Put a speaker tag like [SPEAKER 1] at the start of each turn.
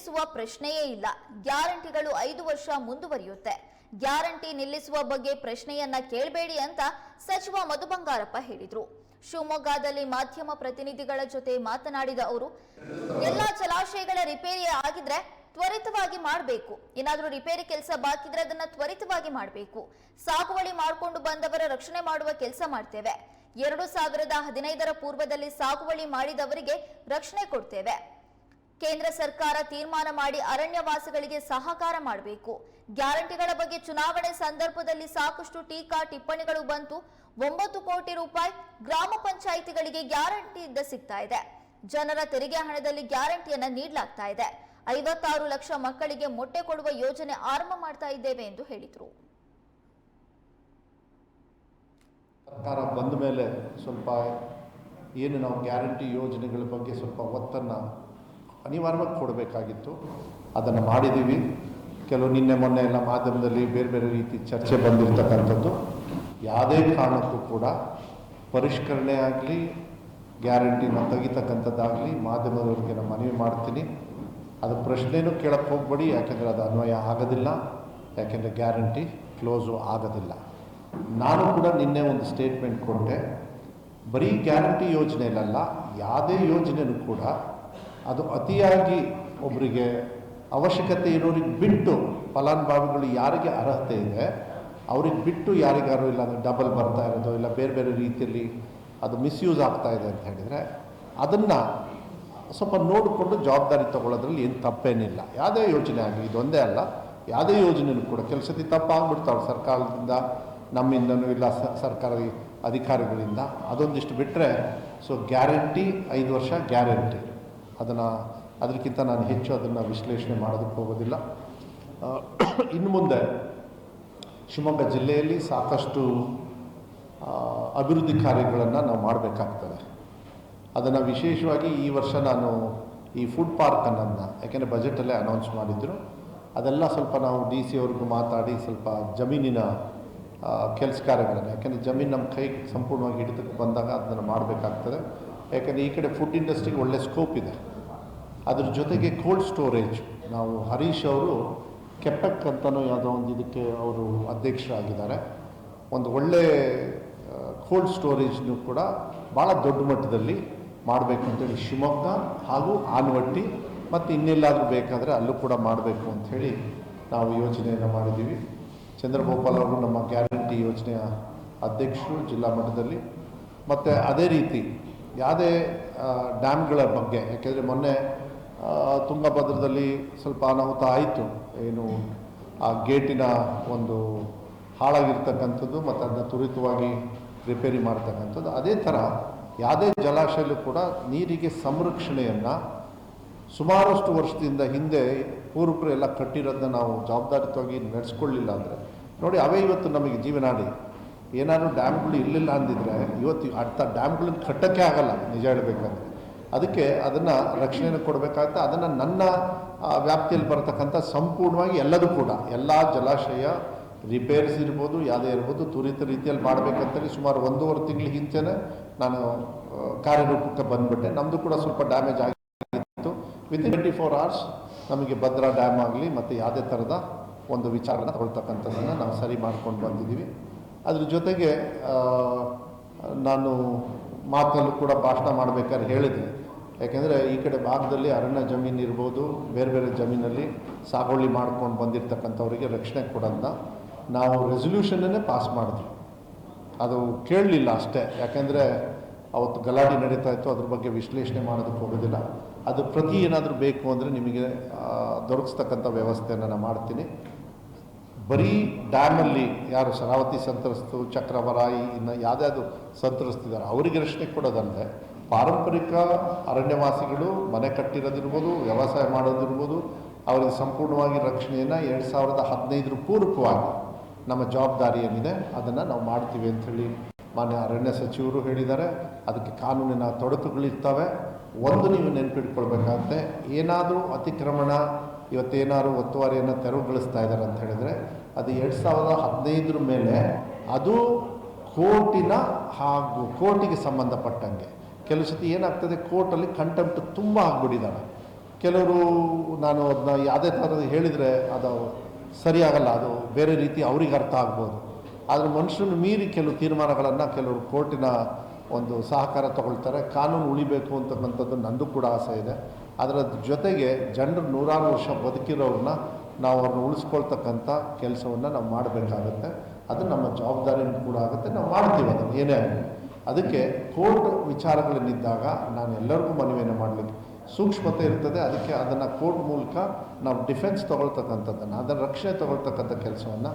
[SPEAKER 1] ನಿಲ್ಲಿಸುವ ಪ್ರಶ್ನೆಯೇ ಇಲ್ಲ. ಗ್ಯಾರಂಟಿಗಳು ಐದು ವರ್ಷ ಮುಂದುವರಿಯುತ್ತೆ. ಗ್ಯಾರಂಟಿ ನಿಲ್ಲಿಸುವ ಬಗ್ಗೆ ಪ್ರಶ್ನೆಯನ್ನ ಕೇಳಬೇಡಿ ಅಂತ ಸಚಿವ ಮಧು ಬಂಗಾರಪ್ಪ ಹೇಳಿದ್ರು. ಶಿವಮೊಗ್ಗದಲ್ಲಿ ಮಾಧ್ಯಮ ಪ್ರತಿನಿಧಿಗಳ ಜೊತೆ ಮಾತನಾಡಿದ ಅವರು, ಎಲ್ಲಾ ಜಲಾಶಯಗಳ ರಿಪೇರಿ ಆಗಿದ್ರೆ ತ್ವರಿತವಾಗಿ ಮಾಡಬೇಕು. ಏನಾದರೂ ರಿಪೇರಿ ಕೆಲಸ ಬಾಕಿದ್ರೆ ಅದನ್ನ ತ್ವರಿತವಾಗಿ ಮಾಡಬೇಕು. ಸಾಗುವಳಿ ಮಾಡಿಕೊಂಡು ಬಂದವರ ರಕ್ಷಣೆ ಮಾಡುವ ಕೆಲಸ ಮಾಡ್ತೇವೆ. ಎರಡು ಸಾವಿರದ ಹದಿನೈದರ ಪೂರ್ವದಲ್ಲಿ ಸಾಗುವಳಿ ಮಾಡಿದವರಿಗೆ ರಕ್ಷಣೆ ಕೊಡ್ತೇವೆ. ಕೇಂದ್ರ ಸರ್ಕಾರ ತೀರ್ಮಾನ ಮಾಡಿ ಅರಣ್ಯವಾಸಿಗಳಿಗೆ ಸಹಕಾರ ಮಾಡಬೇಕು. ಗ್ಯಾರಂಟಿಗಳ ಬಗ್ಗೆ ಚುನಾವಣೆ ಸಂದರ್ಭದಲ್ಲಿ ಸಾಕಷ್ಟು ಟೀಕಾ ಟಿಪ್ಪಣಿಗಳು ಬಂತು. ಒಂಬತ್ತು ಕೋಟಿ ರೂಪಾಯಿ ಗ್ರಾಮ ಪಂಚಾಯಿತಿಗಳಿಗೆ ಗ್ಯಾರಂಟಿಯಿಂದ ಸಿಗ್ತಾ ಇದೆ. ಜನರ ತೆರಿಗೆ ಹಣದಲ್ಲಿ ಗ್ಯಾರಂಟಿಯನ್ನ ನೀಡಲಾಗ್ತಾ ಇದೆ. ಐವತ್ತಾರು ಲಕ್ಷ ಮಕ್ಕಳಿಗೆ ಮೊಟ್ಟೆ ಕೊಡುವ ಯೋಜನೆ ಆರಂಭ ಮಾಡ್ತಾ ಇದ್ದೇವೆ ಎಂದು ಹೇಳಿದರು.
[SPEAKER 2] ಸರ್ಕಾರ ಬಂದ ಮೇಲೆ ಸ್ವಲ್ಪ ಏನು ನಾವು ಗ್ಯಾರಂಟಿ ಯೋಜನೆಗಳ ಬಗ್ಗೆ ಸ್ವಲ್ಪ ಒತ್ತನ್ನು ಅನಿವಾರ್ಯವಾಗಿ ಕೊಡಬೇಕಾಗಿತ್ತು. ಅದನ್ನು ಮಾಡಿದ್ದೀವಿ. ಕೆಲವು ನಿನ್ನೆ ಮೊನ್ನೆ ಎಲ್ಲ ಮಾಧ್ಯಮದಲ್ಲಿ ಬೇರೆ ಬೇರೆ ರೀತಿ ಚರ್ಚೆ ಬಂದಿರತಕ್ಕಂಥದ್ದು. ಯಾವುದೇ ಕಾರಣಕ್ಕೂ ಕೂಡ ಪರಿಷ್ಕರಣೆ ಆಗಲಿ ಗ್ಯಾರಂಟಿನ ತೆಗಿತಕ್ಕಂಥದ್ದಾಗಲಿ ಮಾಧ್ಯಮದವರಿಗೆ ನಾನು ಮನವಿ ಮಾಡ್ತೀನಿ. ಅದು ಪ್ರಶ್ನೆಯೂ ಕೇಳಕ್ಕೆ ಹೋಗ್ಬೇಡಿ, ಯಾಕೆಂದರೆ ಅದು ಅನ್ವಯ ಆಗೋದಿಲ್ಲ, ಯಾಕೆಂದರೆ ಗ್ಯಾರಂಟಿ ಕ್ಲೋಸು ಆಗೋದಿಲ್ಲ. ನಾನು ಕೂಡ ನಿನ್ನೆ ಒಂದು ಸ್ಟೇಟ್ಮೆಂಟ್ ಕೊಟ್ಟೆ. ಬರೀ ಗ್ಯಾರಂಟಿ ಯೋಜನೆಯಲ್ಲ ಯಾವುದೇ ಯೋಜನೆಯೂ ಕೂಡ ಅದು ಅತಿಯಾಗಿ ಒಬ್ಬರಿಗೆ ಅವಶ್ಯಕತೆ ಇರೋರಿಗೆ ಬಿಟ್ಟು ಫಲಾನುಭವಿಗಳು ಯಾರಿಗೆ ಅರ್ಹತೆ ಇದೆ, ಅವ್ರಿಗೆ ಬಿಟ್ಟು ಯಾರಿಗಾರು ಇಲ್ಲ ಅಂದರೆ ಡಬಲ್ ಬರ್ತಾ ಇರೋದು ಇಲ್ಲ ಬೇರೆ ಬೇರೆ ರೀತಿಯಲ್ಲಿ ಅದು ಮಿಸ್ಯೂಸ್ ಆಗ್ತಾ ಇದೆ ಅಂತ ಹೇಳಿದರೆ ಅದನ್ನು ಸ್ವಲ್ಪ ನೋಡಿಕೊಂಡು ಜವಾಬ್ದಾರಿ ತಗೊಳ್ಳೋದ್ರಲ್ಲಿ ಏನು ತಪ್ಪೇನಿಲ್ಲ. ಯಾವುದೇ ಯೋಜನೆ ಆಗಲಿ ಇದೊಂದೇ ಅಲ್ಲ, ಯಾವುದೇ ಯೋಜನೆಯೂ ಕೂಡ ಕೆಲವು ಸತಿ ತಪ್ಪಾಗ್ಬಿಡ್ತಾವೆ ಸರ್ಕಾರದಿಂದ, ನಮ್ಮಿಂದನೂ ಇಲ್ಲ ಸರ್ಕಾರಿ ಅಧಿಕಾರಿಗಳಿಂದ. ಅದೊಂದಿಷ್ಟು ಬಿಟ್ಟರೆ ಸೊ ಗ್ಯಾರಂಟಿ ಐದು ವರ್ಷ ಗ್ಯಾರಂಟಿ ಅದನ್ನು, ಅದಕ್ಕಿಂತ ನಾನು ಹೆಚ್ಚು ಅದನ್ನು ವಿಶ್ಲೇಷಣೆ ಮಾಡೋದಕ್ಕೆ ಹೋಗೋದಿಲ್ಲ. ಇನ್ನು ಮುಂದೆ ಶಿವಮೊಗ್ಗ ಜಿಲ್ಲೆಯಲ್ಲಿ ಸಾಕಷ್ಟು ಅಭಿವೃದ್ಧಿ ಕಾರ್ಯಗಳನ್ನು ನಾವು ಮಾಡಬೇಕಾಗ್ತದೆ. ಅದನ್ನು ವಿಶೇಷವಾಗಿ ಈ ವರ್ಷ ನಾನು ಈ ಫುಡ್ ಪಾರ್ಕ್ ಅನ್ನೋದನ್ನ ಯಾಕೆಂದರೆ ಬಜೆಟಲ್ಲೇ ಅನೌನ್ಸ್ ಮಾಡಿದ್ದರು ಅದೆಲ್ಲ ಸ್ವಲ್ಪ ನಾವು ಡಿ ಸಿ ಅವ್ರಿಗೂ ಮಾತಾಡಿ ಸ್ವಲ್ಪ ಜಮೀನಿನ ಕೆಲಸ ಕಾರ್ಯಗಳನ್ನು, ಯಾಕೆಂದರೆ ಜಮೀನು ನಮ್ಮ ಕೈಗೆ ಸಂಪೂರ್ಣವಾಗಿ ಹಿಡಿತಕ್ಕೆ ಬಂದಾಗ ಅದನ್ನು ಮಾಡಬೇಕಾಗ್ತದೆ. ಯಾಕೆಂದರೆ ಈ ಕಡೆ ಫುಡ್ ಇಂಡಸ್ಟ್ರಿಗೆ ಒಳ್ಳೆ ಸ್ಕೋಪ್ ಇದೆ. ಅದ್ರ ಜೊತೆಗೆ ಕೋಲ್ಡ್ ಸ್ಟೋರೇಜ್ ನಾವು ಹರೀಶ್ ಅವರು ಕೆಪೆಕ್ ಅಂತಲೂ ಯಾವುದೋ ಒಂದು ಇದಕ್ಕೆ ಅವರು ಅಧ್ಯಕ್ಷರಾಗಿದ್ದಾರೆ. ಒಂದು ಒಳ್ಳೆ ಕೋಲ್ಡ್ ಸ್ಟೋರೇಜ್ನು ಕೂಡ ಭಾಳ ದೊಡ್ಡ ಮಟ್ಟದಲ್ಲಿ ಮಾಡಬೇಕು ಅಂತೇಳಿ ಶಿವಮೊಗ್ಗ ಹಾಗೂ ಆನವಟ್ಟಿ ಮತ್ತು ಇನ್ನೆಲ್ಲಾದರೂ ಬೇಕಾದರೆ ಅಲ್ಲೂ ಕೂಡ ಮಾಡಬೇಕು ಅಂಥೇಳಿ ನಾವು ಯೋಜನೆಯನ್ನು ಮಾಡಿದ್ದೀವಿ. ಚಂದ್ರಗೋಪಾಲ್ ಅವರು ನಮ್ಮ ಗ್ಯಾರಂಟಿ ಯೋಜನೆಯ ಅಧ್ಯಕ್ಷರು ಜಿಲ್ಲಾ ಮಟ್ಟದಲ್ಲಿ. ಮತ್ತು ಅದೇ ರೀತಿ ಯಾವುದೇ ಡ್ಯಾಮ್ಗಳ ಬಗ್ಗೆ, ಯಾಕೆಂದರೆ ಮೊನ್ನೆ ತುಂಗಭದ್ರದಲ್ಲಿ ಸ್ವಲ್ಪ ಅನಾಹುತ ಆಯಿತು. ಏನು, ಆ ಗೇಟಿನ ಒಂದು ಹಾಳಾಗಿರ್ತಕ್ಕಂಥದ್ದು ಮತ್ತು ಅದನ್ನ ತ್ವರಿತವಾಗಿ ರಿಪೇರಿ ಮಾಡ್ತಕ್ಕಂಥದ್ದು. ಅದೇ ಥರ ಯಾವುದೇ ಜಲಾಶಯಲ್ಲೂ ಕೂಡ ನೀರಿಗೆ ಸಂರಕ್ಷಣೆಯನ್ನು ಸುಮಾರಷ್ಟು ವರ್ಷದಿಂದ ಹಿಂದೆ ಪೂರ್ವಕರು ಎಲ್ಲ ಕಟ್ಟಿರೋದನ್ನ ನಾವು ಜವಾಬ್ದಾರಿತವಾಗಿ ನಡೆಸ್ಕೊಳ್ಳಿಲ್ಲ ಅಂದರೆ. ನೋಡಿ, ಅವೇ ಇವತ್ತು ನಮಗೆ ಜೀವನಾಡಿ. ಏನಾದ್ರು ಡ್ಯಾಮ್ಗಳು ಇರಲಿಲ್ಲ ಅಂದಿದ್ರೆ ಇವತ್ತು ಅಂಥ ಡ್ಯಾಮ್ಗಳನ್ನ ಕಟ್ಟೋಕ್ಕೆ ಆಗಲ್ಲ, ನಿಜ ಹೇಳಬೇಕಂದ್ರೆ. ಅದಕ್ಕೆ ಅದನ್ನು ರಕ್ಷಣೆಯನ್ನು ಕೊಡಬೇಕಾಗುತ್ತೆ. ಅದನ್ನು ನನ್ನ ವ್ಯಾಪ್ತಿಯಲ್ಲಿ ಬರತಕ್ಕಂಥ ಸಂಪೂರ್ಣವಾಗಿ ಎಲ್ಲದೂ ಕೂಡ, ಎಲ್ಲ ಜಲಾಶಯ ರಿಪೇರ್ಸ್ ಇರ್ಬೋದು, ಯಾವುದೇ ಇರ್ಬೋದು, ತ್ವರಿತ ರೀತಿಯಲ್ಲಿ ಮಾಡಬೇಕಂತೇಳಿ ಸುಮಾರು ಒಂದೂವರೆ ತಿಂಗಳ ಹಿಂಚೆನೇ ನಾನು ಕಾರ್ಯರೂಪಕ್ಕೆ ಬಂದುಬಿಟ್ಟೆ. ನಮ್ಮದು ಕೂಡ ಸ್ವಲ್ಪ ಡ್ಯಾಮೇಜ್ ಆಗಿತ್ತು. ವಿತ್ ಟ್ವೆಂಟಿ ಫೋರ್ ಅವರ್ಸ್ ನಮಗೆ ಭದ್ರಾ ಡ್ಯಾಮ್ ಆಗಲಿ ಮತ್ತು ಯಾವುದೇ ಥರದ ಒಂದು ವಿಚಾರನ ತಗೊಳ್ತಕ್ಕಂಥದ್ದನ್ನು ನಾವು ಸರಿ ಮಾಡ್ಕೊಂಡು ಬಂದಿದ್ದೀವಿ. ಅದ್ರ ಜೊತೆಗೆ ನಾನು ಮಾತಲ್ಲೂ ಕೂಡ ಭಾಷಣ ಮಾಡಬೇಕಾದ್ರೆ ಹೇಳಿದೆ. ಯಾಕೆಂದರೆ ಈ ಕಡೆ ಭಾಗದಲ್ಲಿ ಅರಣ್ಯ ಜಮೀನು ಇರ್ಬೋದು, ಬೇರೆ ಬೇರೆ ಜಮೀನಲ್ಲಿ ಸಾಗುವಳಿ ಮಾಡ್ಕೊಂಡು ಬಂದಿರತಕ್ಕಂಥವ್ರಿಗೆ ರಕ್ಷಣೆ ಕೊಡೋದನ್ನ ನಾವು ರೆಸೊಲ್ಯೂಷನ್ನೇ ಪಾಸ್ ಮಾಡಿದ್ವಿ. ಅದು ಕೇಳಲಿಲ್ಲ ಅಷ್ಟೇ. ಯಾಕೆಂದರೆ ಅವತ್ತು ಗಲಾಟೆ ನಡೀತಾ ಇತ್ತು, ಅದ್ರ ಬಗ್ಗೆ ವಿಶ್ಲೇಷಣೆ ಮಾಡೋದಕ್ಕೆ ಹೋಗೋದಿಲ್ಲ. ಅದು ಪ್ರತಿ ಏನಾದರೂ ಬೇಕು ಅಂದರೆ ನಿಮಗೆ ದೊರಕಿಸ್ತಕ್ಕಂಥ ವ್ಯವಸ್ಥೆಯನ್ನು ನಾನು ಮಾಡ್ತೀನಿ. ಬರೀ ಡ್ಯಾಮಲ್ಲಿ ಯಾರು ಶರಾವತಿ ಸಂತ್ರಸ್ತು, ಚಕ್ರವರಾಯಿ, ಇನ್ನು ಯಾವುದ್ಯಾವುದು ಸಂತ್ರಸ್ತಿದ್ದಾರೆ, ಅವರಿಗೆ ರಕ್ಷಣೆ ಕೊಡೋದಲ್ಲದೆ ಪಾರಂಪರಿಕ ಅರಣ್ಯವಾಸಿಗಳು ಮನೆ ಕಟ್ಟಿರೋದಿರ್ಬೋದು, ವ್ಯವಸಾಯ ಮಾಡೋದಿರ್ಬೋದು, ಅವರಿಗೆ ಸಂಪೂರ್ಣವಾಗಿ ರಕ್ಷಣೆಯನ್ನು ಎರಡು ಸಾವಿರದ ಹದಿನೈದರ ಪೂರ್ವಕವಾಗಿ ನಮ್ಮ ಜವಾಬ್ದಾರಿ ಏನಿದೆ ಅದನ್ನು ನಾವು ಮಾಡ್ತೀವಿ ಅಂಥೇಳಿ ಮಾನ್ಯ ಅರಣ್ಯ ಸಚಿವರು ಹೇಳಿದ್ದಾರೆ. ಅದಕ್ಕೆ ಕಾನೂನಿನ ತೊಡಕುಗಳಿರ್ತವೆ. ಒಂದು ನೀವು ನೆನಪಿಟ್ಕೊಳ್ಬೇಕಾಗತ್ತೆ ಏನಾದರೂ ಅತಿಕ್ರಮಣ, ಇವತ್ತೇನಾದ್ರು ಒತ್ತುವರಿಯನ್ನು ತೆರವುಗೊಳಿಸ್ತಾ ಇದ್ದಾರೆ ಅಂತ ಹೇಳಿದರೆ ಅದು ಎರಡು ಸಾವಿರದ ಹದಿನೈದರ ಮೇಲೆ ಅದು ಕೋರ್ಟಿನ ಹಾಗೂ ಕೋರ್ಟಿಗೆ ಸಂಬಂಧಪಟ್ಟಂಗೆ. ಕೆಲವು ಸತಿ ಏನಾಗ್ತದೆ, ಕೋರ್ಟಲ್ಲಿ ಕಂಟೆಂಪ್ಟ್ ತುಂಬ ಆಗ್ಬಿಟ್ಟಿದ್ದಾವೆ ಕೆಲವರು ನಾನು ಅದನ್ನ ಯಾವುದೇ ಥರದ ಹೇಳಿದರೆ ಅದು ಸರಿಯಾಗಲ್ಲ, ಅದು ಬೇರೆ ರೀತಿ ಅವ್ರಿಗೆ ಅರ್ಥ ಆಗ್ಬೋದು. ಆದರೆ ಮನುಷ್ಯನ ಮೀರಿ ಕೆಲವು ತೀರ್ಮಾನಗಳನ್ನು ಕೆಲವರು ಕೋರ್ಟಿನ ಒಂದು ಸಹಕಾರ ತಗೊಳ್ತಾರೆ, ಕಾನೂನು ಉಳಿಬೇಕು ಅಂತಕ್ಕಂಥದ್ದು ನಂದು ಕೂಡ ಆಸೆ ಇದೆ. ಅದರ ಜೊತೆಗೆ ಜನರು ನೂರಾರು ವರ್ಷ ಬದುಕಿರೋರನ್ನ ನಾವು ಅವ್ರನ್ನ ಉಳಿಸ್ಕೊಳ್ತಕ್ಕಂಥ ಕೆಲಸವನ್ನು ನಾವು ಮಾಡಬೇಕಾಗತ್ತೆ. ಅದು ನಮ್ಮ ಜವಾಬ್ದಾರಿನೂ ಕೂಡ ಆಗುತ್ತೆ. ನಾವು ಮಾಡ್ತೀವಿ ಅದನ್ನು, ಏನೇ ಆಗಲಿ. ಅದಕ್ಕೆ ಕೋರ್ಟ್ ವಿಚಾರಗಳನ್ನಿದ್ದಾಗ ನಾನು ಎಲ್ಲರಿಗೂ ಮನವಿಯನ್ನು ಮಾಡಲಿಕ್ಕೆ ಸೂಕ್ಷ್ಮತೆ ಇರ್ತದೆ. ಅದಕ್ಕೆ ಅದನ್ನು ಕೋರ್ಟ್ ಮೂಲಕ ನಾವು ಡಿಫೆನ್ಸ್ ತೊಗೊಳ್ತಕ್ಕಂಥದ್ದನ್ನು ಅದರ ರಕ್ಷಣೆ ತೊಗೊಳ್ತಕ್ಕಂಥ ಕೆಲಸವನ್ನು